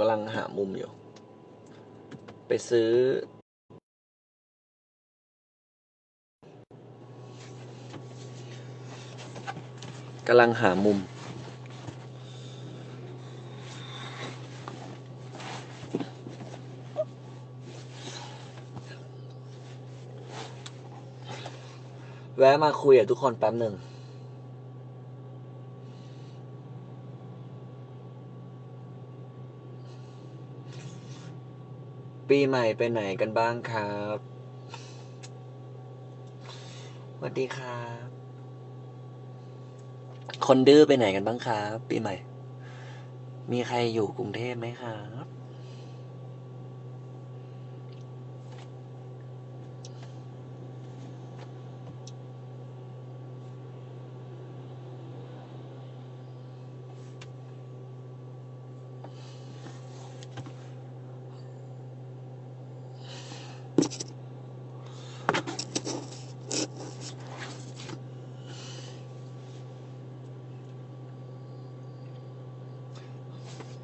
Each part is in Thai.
กำลังหามุมอยู่ ไปซื้อ กำลังหามุม แวะมาคุยกับทุกคนแป๊บหนึ่ง ปีใหม่ไปไหนกันบ้างครับสวัสดีครับ คนดื้อไปไหนกันบ้างครับ ปีใหม่ มีใครอยู่กรุงเทพไหมครับ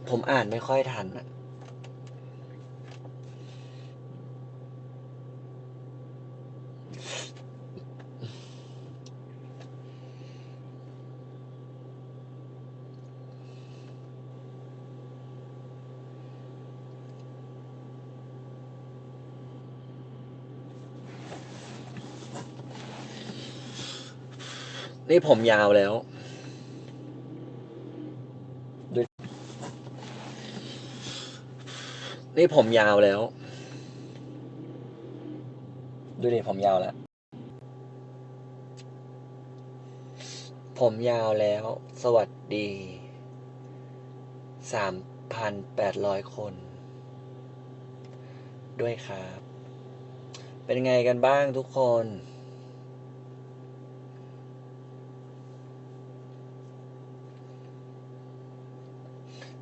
ผมอ่านไม่ค่อยทันอะนี่ผมยาวแล้ว นี่ผมยาวแล้ว ดูดิผมยาวแล้ว ผมยาวแล้ว สวัสดีสามพันแปดร้อยคน ด้วยครับ เป็นไงกันบ้างทุกคน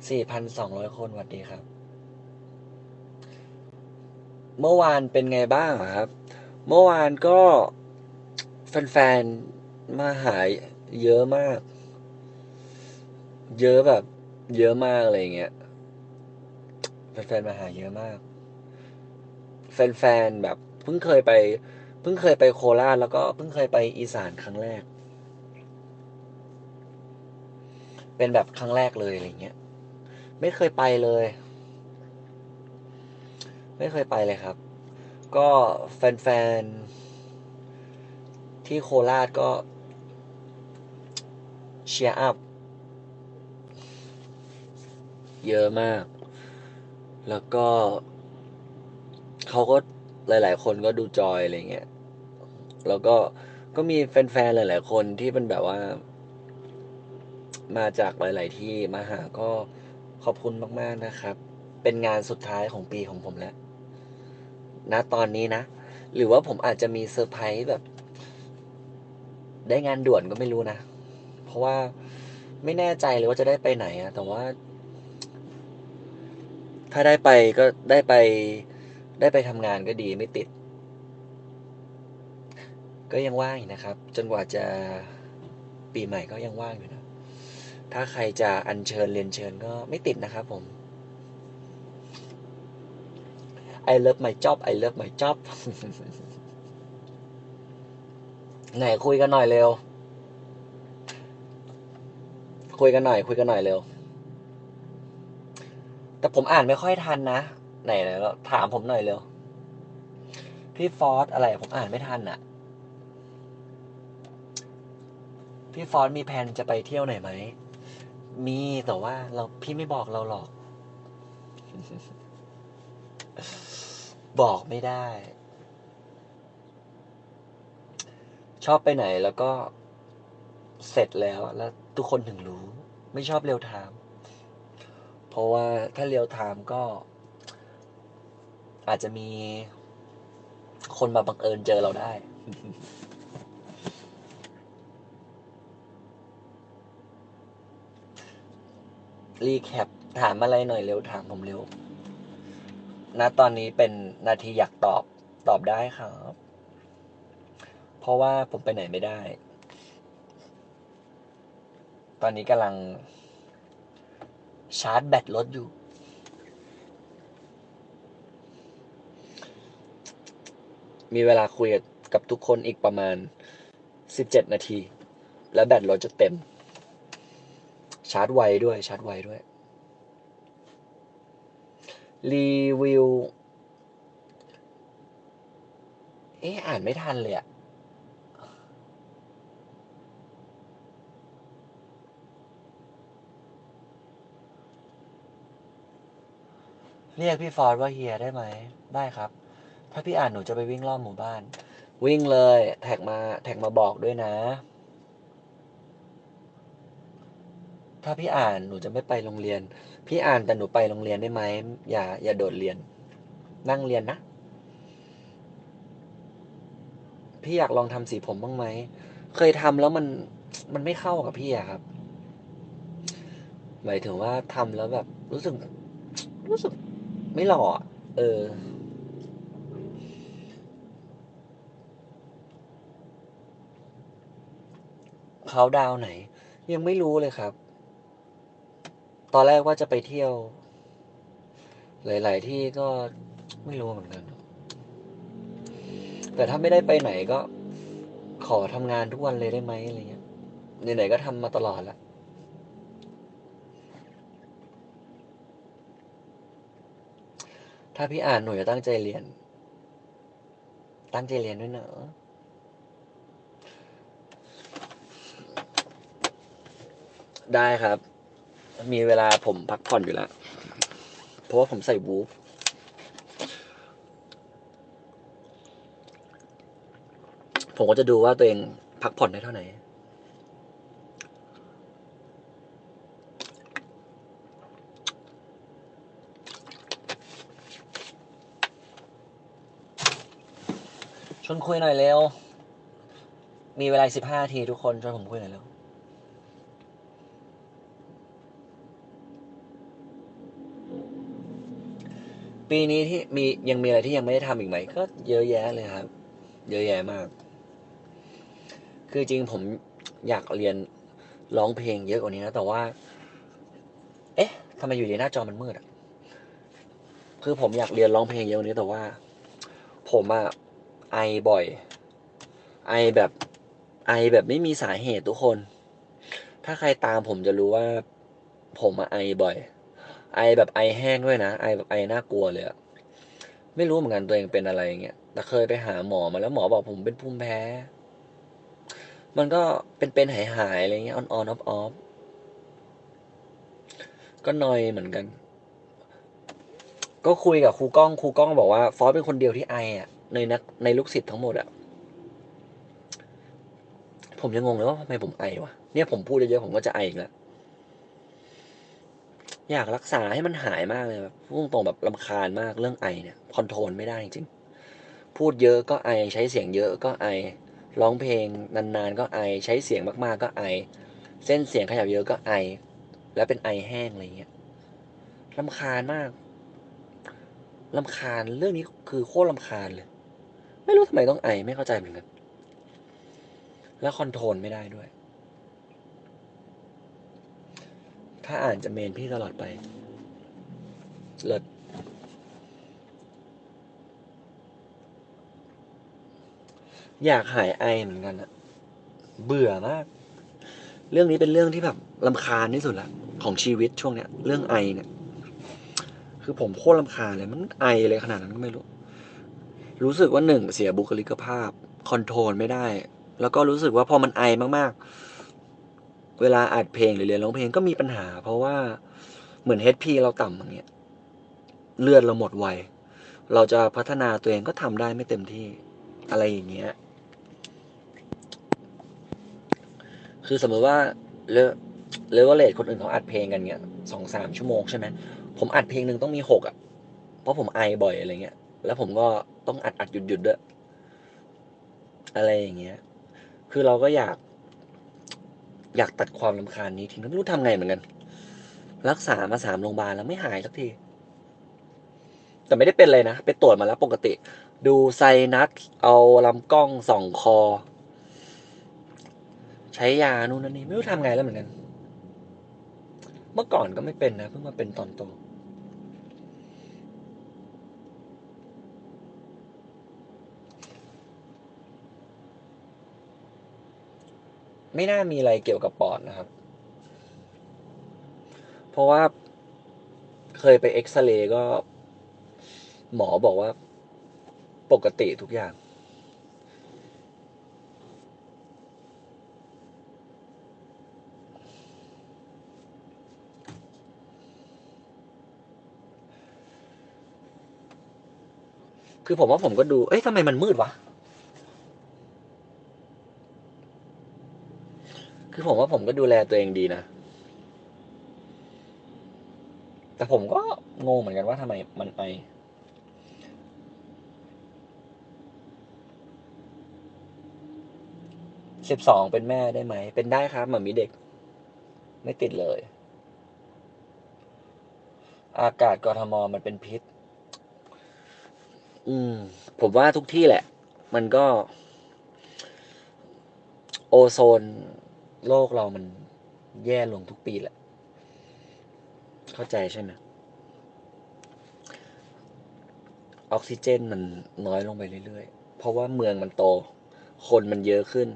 สี่พันสองร้อยคนสวัสดีครับ เมื่อวานเป็นไงบ้างครับ เมื่อวานก็แฟนๆมาหายเยอะมาก เยอะแบบ เยอะมากอะไรเงี้ยแฟนๆมาหาเยอะมาก แฟนๆแบบเพิ่งเคยไปเพิ่งเคยไปโคราชแล้วก็เพิ่งเคยไปอีสานครั้งแรก เป็นแบบครั้งแรกเลยอะไรเงี้ย ไม่เคยไปเลย ไม่เคยไปเลยครับ ก็แฟนๆ ที่โคราชก็เชียร์อัพเยอะมาก แล้วก็เขาก็หลาย ๆ คนก็ดูจอยอะไรเงี้ย แล้วก็ก็มีแฟนๆ หลาย ๆ คนที่เป็นแบบว่า มาจากหลาย ๆ ที่มาหาก็ขอบคุณมาก ๆ นะครับ เป็นงานสุดท้ายของปีของผมแล้ว ณตอนนี้นะ หรือว่าผมอาจจะมีเซอร์ไพรส์แบบ ได้งานด่วนก็ไม่รู้นะ เพราะว่าไม่แน่ใจเลยว่าจะได้ไปไหนอะแต่ว่า ถ้าได้ไปก็ได้ไป ได้ไปทำงานก็ดีไม่ติด ก็ยังว่างนะครับ จนกว่าจะปีใหม่ก็ยังว่างอยู่นะ ถ้าใครจะอัญเชิญเรียนเชิญก็ไม่ติดนะครับผม I love my job I love my job ไหนคุยกันหน่อยเร็ว คุยกันหน่อย คุยกันหน่อยเร็ว แต่ผมอ่านไม่ค่อยทันนะ ไหนแล้วถามผมหน่อยเร็ว พี่ฟอสอะไร ผมอ่านไม่ทันอะพี่ฟอสมีแผนจะไปเที่ยวไหนไหม มีแต่ว่าเราพี่ไม่บอกเราหรอก บอกไม่ได้ ชอบไปไหนแล้วก็เสร็จแล้ว แล้วทุกคนถึงรู้ ไม่ชอบเรียวไทม์เพราะว่าถ้าเรียวไทม์ก็ อาจจะมีคนมาบังเอิญเจอเราได้ รีแคปถามอะไรหน่อยเร็วถามผมเร็ว ณตอนนี้เป็นนาทีอยากตอบตอบได้ครับ เพราะว่าผมไปไหนไม่ได้ ตอนนี้กำลัง ชาร์จแบตรถอยู่ มีเวลาคุยกับทุกคนอีกประมาณ 17 นาที แล้วแบตรถจะเต็ม ชาร์จไวด้วย ชาร์จไวด้วย รีวิว เอ๊อ่านไม่ทันเลยอะเรียกพี่ฟอร์ดว่าเฮียได้ไหม ได้ครับ ถ้าพี่อ่านหนูจะไปวิ่งรอบหมู่บ้าน วิ่งเลย แท็กมา แท็กมาบอกด้วยนะ ถ้าพี่อ่านหนูจะไม่ไปโรงเรียน พี่อ่านแต่หนูไปโรงเรียนได้ไหมอย่า อย่าโดดเรียน นั่งเรียนนะ พี่อยากลองทำสีผมบ้างไหม เคยทำแล้วมันมันไม่เข้ากับพี่อะครับ หมายถึงว่าทำแล้วแบบ รู้สึก รู้สึกไม่หล่อเออเขาดาวไหน ยังไม่รู้เลยครับ ตอนแรกว่าจะไปเที่ยว หลาย ๆ ที่ก็ไม่รู้เหมือนกัน แต่ถ้าไม่ได้ไปไหนก็ขอทำงานทุกวันเลยได้ไหมอะไรเงี้ยไหนๆก็ทำมาตลอดล้วถ้าพี่อ่านหนูจะตั้งใจเรียน ตั้งใจเรียนด้วยเนอะได้ครับ มีเวลาผมพักผ่อนอยู่แล้ว เพราะว่าผมใส่วูฟผมก็จะดูว่าตัวเองพักผ่อนได้เท่าไหร่ชวนคุยหน่อยเร็ว มีเวลาสิบห้าทีทุกคนชวนผมคุยหน่อยเร็ว ปีนี้ที่มียังมีอะไรที่ยังไม่ได้ทำอีกไหม ก็เยอะแยะเลยครับ เยอะแยะมาก คือจริงผมอยากเรียนร้องเพลงเยอะกว่านี้นะ แต่ว่า เอ๊ะทำไมอยู่ดีหน้าจอมันมืดอะ คือผมอยากเรียนร้องเพลงเยอะกว่านี้แต่ว่า ผมอะไอบ่อย ไอแบบไอแบบไม่มีสาเหตุทุกคน ถ้าใครตามผมจะรู้ว่า ผมอะไอบ่อย ไอแบบไอแห้งด้วยนะ ไอแบบไอน่ากลัวเลยอะไม่รู้เหมือนกันตัวเองเป็นอะไรอย่างเงี้ย แต่เคยไปหาหมอมาแล้วหมอบอกผมเป็นภูมิแพ้ มันก็เป็นเป็นหายหายๆอะไรเงี้ยออนออนออฟออฟก็นอยเหมือนกัน ก็คุยกับครูก้องครูก้องบอกว่าฟอสเป็นคนเดียวที่ไออะ ในนักในลูกศิษย์ทั้งหมดอะ ผมยังงงเลยว่าทำไมผมไอวะ เนี่ยผมพูดเยอะๆผมก็จะไออีกแล้ว อยากรักษาให้มันหายมากเลยแบบพูดตรงแบบลำคาญมากเรื่องไอเนี่ยคอนโทรลไม่ได้จริงพูดเยอะก็ไอใช้เสียงเยอะก็ไอร้องเพลงนานๆ ก็ไอใช้เสียงมากๆก็ไอ เส้นเสียงขยับเยอะก็ไอ แล้วเป็นไอแห้งอะไรเงี้ยลำคาญมากลำคาญเรื่องนี้คือโคตรลำคาญเลย ไม่รู้ทำไมต้องไอไม่เข้าใจเหมือนกันแล้วคอนโทรลไม่ได้ด้วย ถ้าอ่านจะเมนพี่ตลอดไปเลิศอยากหายไอเหมือนกันอะเบื่อมาก เรื่องนี้เป็นเรื่องที่แบบลำคาญที่สุดละของชีวิตช่วงเนี้ย เรื่องไอเนี่ย คือผมโคตรลำคาญเลย มันไอเลยขนาดนั้นก็ไม่รู้ รู้สึกว่าหนึ่งเสียบุคลิกภาพ คอนโทรลไม่ได้ แล้วก็รู้สึกว่าพอมันไอมากๆ เวลาอัดเพลงหรือเรียนร้องเพลงก็มีปัญหา เพราะว่าเหมือน HP เราต่ำอย่างเงี้ยเลือดเราหมดไวเราจะพัฒนาตัวเองก็ทำได้ไม่เต็มที่อะไรอย่างเงี้ย คือสมมติว่าเลเลเวลเลทคนอื่นเขาอัดเพลงกันเงี้ยสองสามชั่วโมงใช่ไหมผมอัดเพลงหนึ่งต้องมีหกอะ เพราะผมไอบ่อยอะไรเงี้ย แล้วผมก็ต้องอัดอัดหยุดหยุดด้วย อะไรอย่างเงี้ย คือเราก็อยาก อยากตัดความลำคาญนี้ทิ้งไม่รู้ทำไงเหมือนกัน รักษามาสามโรงพยาบาลแล้วไม่หายสักที แต่ไม่ได้เป็นเลยนะ ไปตรวจมาแล้วปกติ ดูไซนัสเอาลำกล้องส่องคอ ใช้ยานู่นนั่นนี่ไม่รู้ทำไงแล้วเหมือนกัน เมื่อก่อนก็ไม่เป็นนะ เพิ่งมาเป็นตอนโต ไม่น่ามีอะไรเกี่ยวกับปอดนะครับ เพราะว่าเคยไปเอ็กซเรย์ก็ หมอบอกว่า ปกติทุกอย่าง คือผมว่าผมก็ดู เอ้ยทำไมมันมืดวะ คือผมว่าผมก็ดูแลตัวเองดีนะ แต่ผมก็งงเหมือนกันว่าทำไมมันไอสิบสองเป็นแม่ได้ไหม เป็นได้ครับเหมามีเด็ก ไม่ติดเลย อากาศกรทมมันเป็นพิษ อืม ผมว่าทุกที่แหละ มันก็ โอโซน โลกเรามันแย่ลงทุกปีแหละ เข้าใจใช่ไหมออกซิเจนมันน้อยลงไปเรื่อยๆ เพราะว่าเมืองมันโต คนมันเยอะขึ้น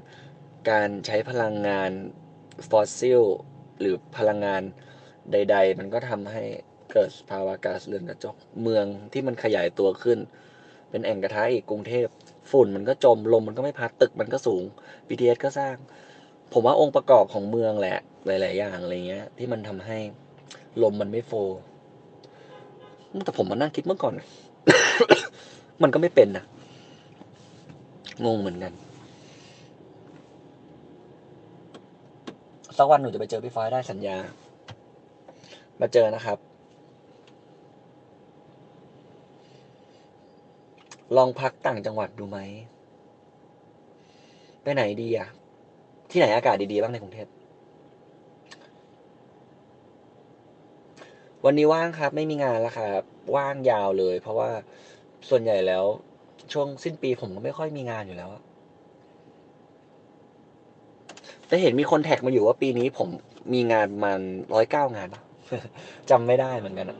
การใช้พลังงานฟอสซิล หรือพลังงานใด ๆ มันก็ทำให้เกิดภาวะก๊าซเรือนกระจก เมืองที่มันขยายตัวขึ้น เป็นแอ่งกระทะอีกกรุงเทพ ฝุ่นมันก็จม ลมมันก็ไม่พัด ตึกมันก็สูง BTS ก็สร้าง ผมว่าองค์ประกอบของเมืองแหละ หลาย ๆ อย่างอะไรเงี้ย ที่มันทำให้ลมมันไม่โฟแต่ผมมานั่งคิดเมื่อก่อน มันก็ไม่เป็นนะงงเหมือนกันสักวันหนูจะไปเจอพี่ฟ้าได้สัญญา มาเจอนะครับ ลองพักต่างจังหวัดดูไหม ไปไหนดีอะ ที่ไหนอากาศดีๆบ้างในกรุงเทพ วันนี้ว่างครับ ไม่มีงานแล้วครับ ว่างยาวเลย เพราะว่าส่วนใหญ่แล้ว ช่วงสิ้นปีผมก็ไม่ค่อยมีงานอยู่แล้วอะเห็นมีคนแท็กมาอยู่ว่าปีนี้ผมมีงานมันร้อยเก้างานจำไม่ได้เหมือนกันอะ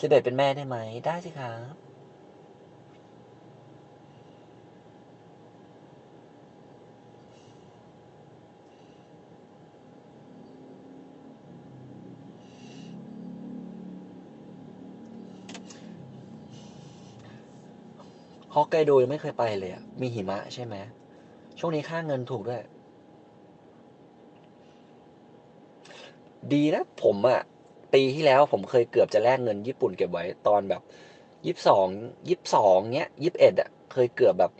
สิบเอ็ดเป็นแม่ได้ไหม ได้สิครับ ฮอกไกโดยังไม่เคยไปเลยอะมีหิมะใช่ไหมช่วงนี้ค่าเงินถูกด้วย ดีนะผมอะปีที่แล้วผมเคยเกือบจะแลกเงินญี่ปุ่นเก็บไว้ตอนแบบยี่สิบสองยี่สิบสองเนี้ยยี่สิบเอ็ดอะเคยเกือบแบบ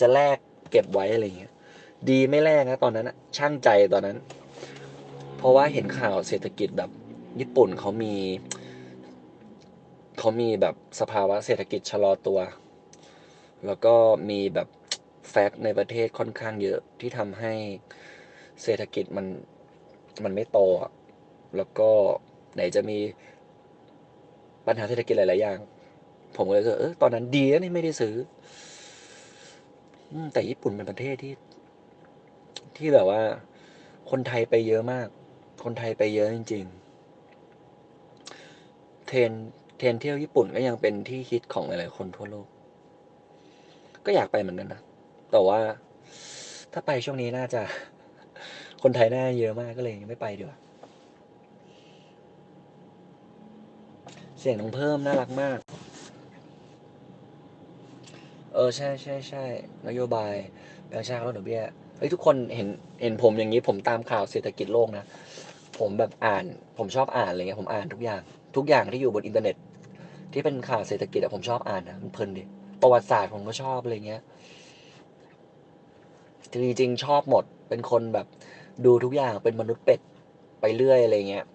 จะแลกเก็บไว้อะไรเงี้ย ดีไม่แลกนะตอนนั้นอะช่างใจตอนนั้น เพราะว่าเห็นข่าวเศรษฐกิจแบบญี่ปุ่นเขามี เขามีแบบสภาวะเศรษฐกิจชะลอตัว แล้วก็มีแบบแฟกในประเทศค่อนข้างเยอะที่ทำให้เศรษฐกิจมันมันไม่โตแล้วก็ไหนจะมีปัญหาเศรษฐกิจหลาย ๆ อย่าง ผมก็เลยรู้สึกเออตอนนั้นดีนะนี่ไม่ได้ซื้อ แต่ญี่ปุ่นเป็นประเทศที่ ที่แบบว่า คนไทยไปเยอะมาก คนไทยไปเยอะจริง ๆ เทรนเทรนเที่ยวญี่ปุ่นก็ยังเป็นที่ฮิตของหลาย ๆ คนทั่วโลก ก็อยากไปเหมือนกันนะ แต่ว่าถ้าไปช่วงนี้น่าจะ คนไทยน่าเยอะมากก็เลยยังไม่ไปดีกว่า เสียงน้องเพิ่มน่ารักมาก เออใช่ใช่ใช่นโยบายแบงค์ชาติลดดอกเบี้ยเฮ้ยทุกคนเห็นเห็นผมอย่างนี้ผมตามข่าวเศรษฐกิจโลกนะ ผมแบบอ่านผมชอบอ่านอะไรเงี้ยผมอ่านทุกอย่าง ทุกอย่างที่อยู่บนอินเทอร์เน็ต ที่เป็นข่าวเศรษฐกิจอะผมชอบอ่านนะมันเพลินดี ประวัติศาสตร์ผมก็ชอบอะไรเงี้ยจริงๆชอบหมด เป็นคนแบบดูทุกอย่างเป็นมนุษย์เป็ดไปเรื่อยอะไรเงี้ย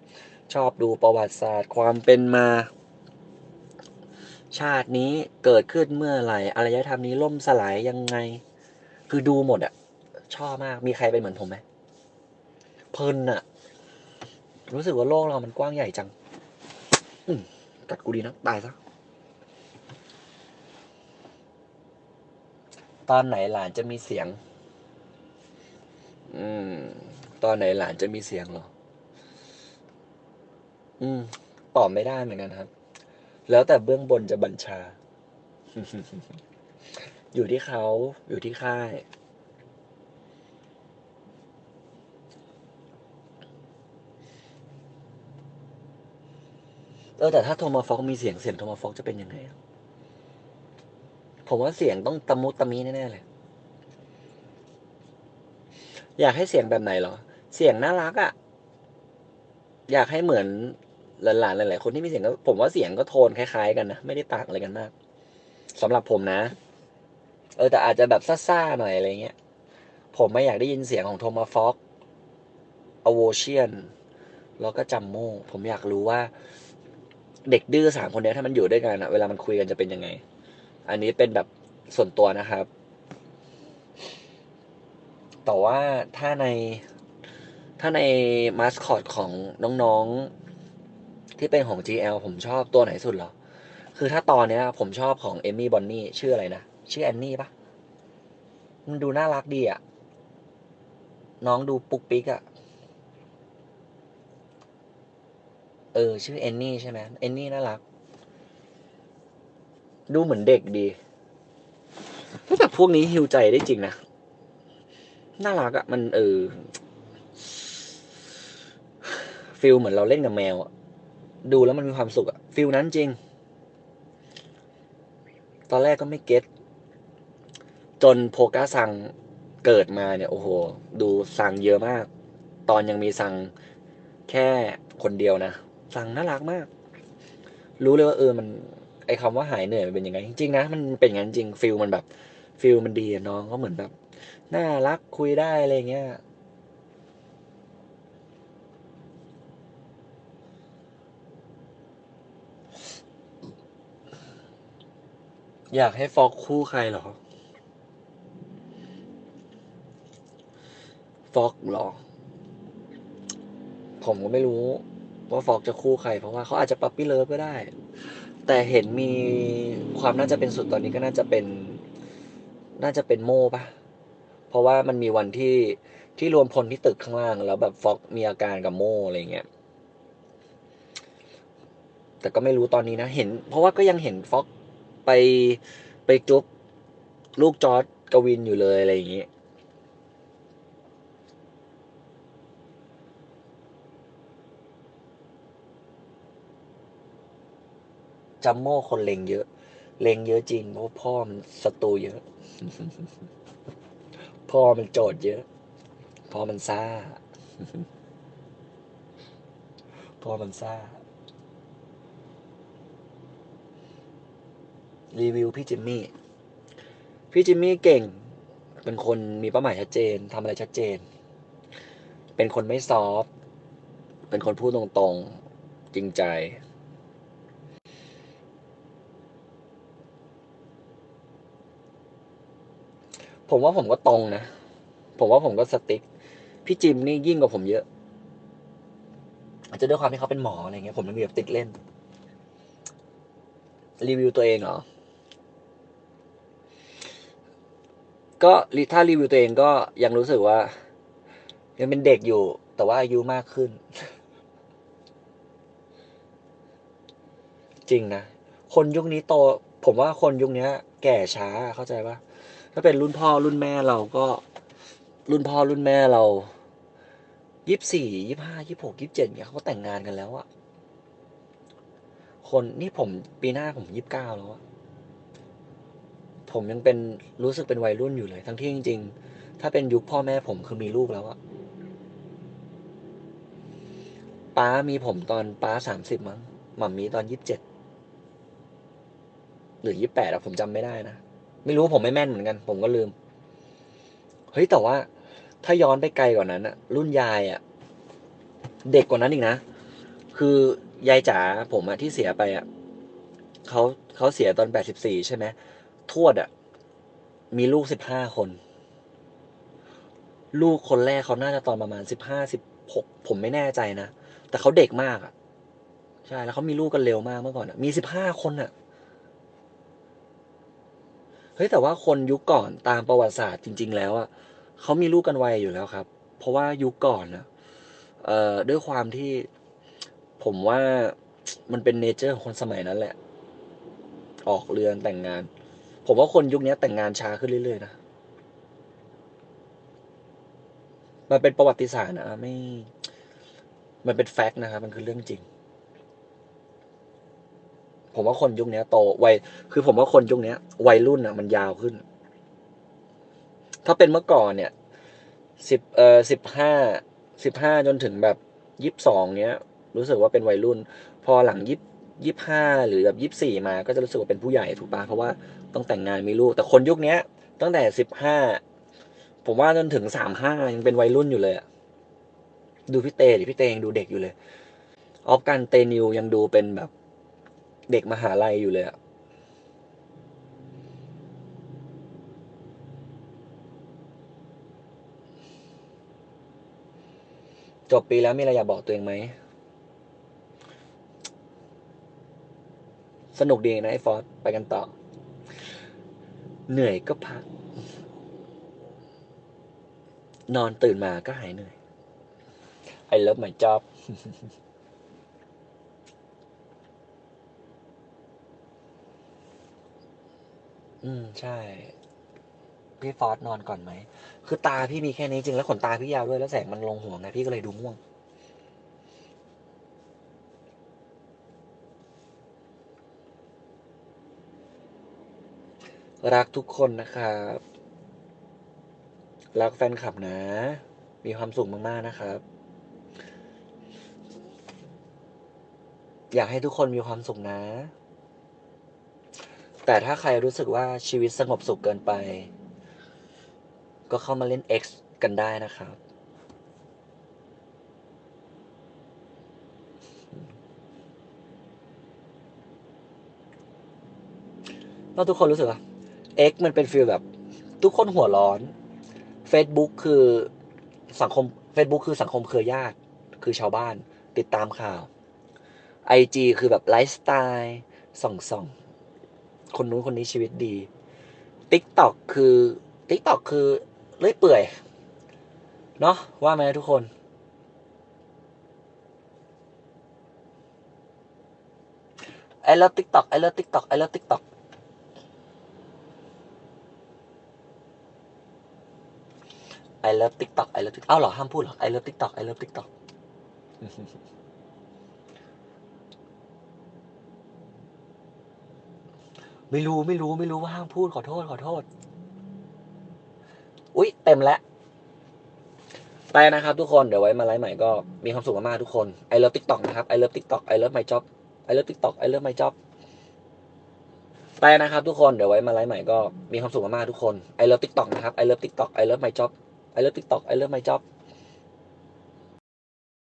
ชอบดูประวัติศาสตร์ความเป็นมา ชาตินี้เกิดขึ้นเมื่อไหร่อารยธรรมนี้ล่มสลายยังไง คือดูหมดอะชอบมากมีใครเป็นเหมือนผมไหมเพลินอะรู้สึกว่าโลกเรามันกว้างใหญ่จังกัดกูดีนะ ตายซะ ตอนไหนหลานจะมีเสียง อืม ตอนไหนหลานจะมีเสียงหรอ อืม ตอบไม่ได้เหมือนกันครับ แล้วแต่เบื้องบนจะบัญชา อยู่ที่เขา อยู่ที่ค่าย เออแต่ถ้าโทมาฟอกมีเสียงเสียงโทมาฟอกจะเป็นยังไง ผมว่าเสียงต้องตะมุตะมีแน่ๆเลย อยากให้เสียงแบบไหนหรอ เสียงน่ารักอะ่ะ อยากให้เหมือนหลานๆหลายๆคนที่มีเสียงก็ผมว่าเสียงก็โทนคล้ายๆกันนะ ไม่ได้ต่างอะไรกันมากสำหรับผมนะ เออแต่อาจจะแบบซ่าๆหน่อยอะไรเงี้ย ผมไม่อยากได้ยินเสียงของโทมาฟอกอโวเชียน แล้วก็จัมโม ผมอยากรู้ว่า เด็กดื้อสามคนนี้ถ้ามันอยู่ด้วยกันอะเวลามันคุยกันจะเป็นยังไง อันนี้เป็นแบบส่วนตัวนะครับ แต่ว่าถ้าในถ้าในมาสคอตของน้องๆ ที่เป็นของ GL ผมชอบตัวไหนสุดเหรอ คือถ้าตอนเนี้ย ผมชอบของเอมี่บอนนี่ชื่ออะไรนะ ชื่อแอนนี่ปะมันดูน่ารักดีอะน้องดูปุกปิกอะเออ ชื่อแอนนี่ใช่ไหมแอนนี่น่ารัก ดูเหมือนเด็กดีแต่พวกนี้ฮิวใจได้จริงนะ น่ารักอะมันเออฟิลเหมือนเราเล่นกับแมวอะดูแล้วมันมีความสุขอะฟิลนั้นจริง ตอนแรกก็ไม่เก็ตจนโพกาซังเกิดมาเนี่ย โอ้โห ดูซังเยอะมาก ตอนยังมีซังแค่คนเดียวนะซังน่ารักมาก รู้เลยว่าเออมัน ไอ้คำว่าหายเหนื่อยมันเป็นยังไงจริงๆนะมันเป็นอย่างนั้นจริงฟิลมันแบบฟิลมันดีน้องก็เหมือนแบบน่ารักคุยได้อะไรเงี้ยอยากให้ฟอกคู่ใครเหรอ ฟอกเหรอ ผมก็ไม่รู้ว่าฟอกจะคู่ใคร เพราะว่าเขาอาจจะปั๊ปปี้เลิฟก็ได้ แต่เห็นมีความน่าจะเป็นสุดตอนนี้ก็น่าจะเป็น น่าจะเป็นโม่ปะเพราะว่ามันมีวันที่ที่รวมพลที่ตึกข้างล่าง แล้วแบบฟอกมีอาการกับโม่อะไรเงี้ยแต่ก็ไม่รู้ตอนนี้นะเห็น เพราะว่าก็ยังเห็นฟอกไปไปจุ๊บลูกจอร์ดกวินอยู่เลยอะไรอย่างงี้ จัมโม่คนเลงเยอะ เลงเยอะจริง เพราะพ่อมันศัตรูเยอะ พ่อมันโจทย์เยอะ พ่อมันซ่า พ่อมันซ่า รีวิวพี่จิมมี่ พี่จิมมี่เก่ง เป็นคนมีเป้าหมายชัดเจนทำอะไรชัดเจน เป็นคนไม่ซอฟเป็นคนพูดตรงๆ จริงใจ ผมว่าผมก็ตรงนะ ผมว่าผมก็สติ๊กพี่จิมนี่ยิ่งกว่าผมเยอะ อาจจะด้วยความที่เขาเป็นหมออะไรเงี้ยผมเลยมีแบบติดเล่น รีวิวตัวเองเหรอ ก็ถ้ารีวิวตัวเองก็ยังรู้สึกว่า ยังเป็นเด็กอยู่ แต่ว่าอายุมากขึ้น จริงนะ คนยุคนี้โต ผมว่าคนยุคนี้แก่ช้าเข้าใจปะ ถ้าเป็นรุ่นพ่อรุ่นแม่เราก็ รุ่นพ่อรุ่นแม่เรายี่สี่ยี่ห้ายี่หกยี่เจ็ดเนี่ยเขาแต่งงานกันแล้วอะคนนี่ผมปีหน้าผมยี่สิบเก้าแล้วอะผมยังเป็นรู้สึกเป็นวัยรุ่นอยู่เลย ทั้งที่จริง ๆ ถ้าเป็นยุคพ่อแม่ผมคือมีลูกแล้วอะป้ามีผมตอนป้าสามสิบมั้งหม่ำมีตอนยี่สิบเจ็ดหรือยี่สิบแปดอะผมจำไม่ได้นะ ไม่รู้ผมไม่แม่นเหมือนกัน ผมก็ลืม เฮ้ยแต่ว่า ถ้าย้อนไปไกลกว่านั้นอะรุ่นยายอะเด็กกว่านั้นอีกนะ คือยายจ๋าผมอะที่เสียไปอะเขาเขาเสียตอนแปดสิบสี่ใช่ไหมทวดอะมีลูกสิบห้าคน ลูกคนแรกเขาน่าจะตอนประมาณสิบห้าสิบหกผมไม่แน่ใจนะ แต่เขาเด็กมากอะใช่แล้วเขามีลูกกันเร็วมากเมื่อก่อนอะมีสิบห้าคนอะ เฮ้ยแต่ว่าคนยุคก่อนตามประวัติศาสตร์จริง ๆ แล้วอะเขามีลูกกันไวอยู่แล้วครับ เพราะว่ายุคก่อนนะเอ่อด้วยความที่ผมว่ามันเป็นเนเจอร์ของคนสมัยนั้นแหละ ออกเรือนแต่งงาน ผมว่าคนยุคนี้แต่งงานช้าขึ้นเรื่อยๆนะมันเป็นประวัติศาสตร์นะไม่ มันเป็นแฟกต์นะครับ มันคือเรื่องจริง ผมว่าคนยุคนี้โตวัยคือผมว่าคนยุคนี้วัยรุ่นอะ มันยาวขึ้น ถ้าเป็นเมื่อก่อนเนี่ยสิบเอ่อสิบห้าสิบห้าจนถึงแบบยี่สิบสองเนี้ย รู้สึกว่าเป็นวัยรุ่น พอหลังยี่ยี่ห้าหรือแบบยี่สี่มาก็จะรู้สึกว่าเป็นผู้ใหญ่ถูกปะเพราะว่าต้องแต่งงานมีลูกแต่คนยุคนี้ตั้งแต่สิบห้าผมว่าจนถึงสามห้ายังเป็นวัยรุ่นอยู่เลยอะดูพี่เตดิพี่เตยังดูเด็กอยู่เลย ออฟกันเตนิวยังดูเป็นแบบ เด็กมหาลัยอยู่เลยอะจบปีแล้วมีอะไรอยากบอกตัวเองไหม สนุกดีนะไอ้ฟอสไปกันต่อ เหนื่อยก็พัก นอนตื่นมาก็หายเหนื่อย I love my job อืม ใช่ พี่ฟอสนอนก่อนไหม คือตาพี่มีแค่นี้จริงแล้วขนตาพี่ยาวด้วยแล้วแสงมันลงหัวไงพี่ก็เลยดูม่วง รักทุกคนนะครับ รักแฟนคลับนะ มีความสุขมากๆนะครับ อยากให้ทุกคนมีความสุขนะ แต่ถ้าใครรู้สึกว่าชีวิตสงบสุขเกินไป ก็เข้ามาเล่น X กันได้นะครับแล้วทุกคนรู้สึกว่า X มันเป็นฟีลแบบ ทุกคนหัวร้อน Facebook คือสังคม Facebook คือสังคมเครือญาติ คือชาวบ้านติดตามข่าว IG คือแบบไลฟ์สไตล์ส่องส่องๆ คนนู้นคนนี้ชีวิตดี TikTok คือ TikTok คือเลื่อยเปื่อยเนาะว่าไหมทุกคน I love TikTok I love TikTok I love TikTok I love TikTok I love TikTok อ้าวเหรอห้ามพูดเหรอ I love TikTok I love TikTok ไไม่รู้ไม่รู้ไม่รู้ว่าห้ามพูดขอโทษขอโทษ อุ๊ย เต็มแล้วไปนะครับทุกคนเดี๋ยวไว้มาไลฟ์ใหม่ก็มีความสุขมากๆทุกคนไอเลิฟติ๊กต็อกนะครับไอเลิฟติ๊กต็อกไอเลิฟไม่จ็อบไอเลิฟติ๊กต็อกไอเลิฟไม่จ็อบไปนะครับทุกคนเดี๋ยวไว้มาไลฟ์ใหม่ก็มีความสุขมากๆทุกคนไอเลิฟติ๊กต็อกนะครับไอเลิฟติ๊กต็อกไอเลิฟไม่จ็อบไอเลิฟติ๊กต็อกไอเลิฟไม่จ็อบ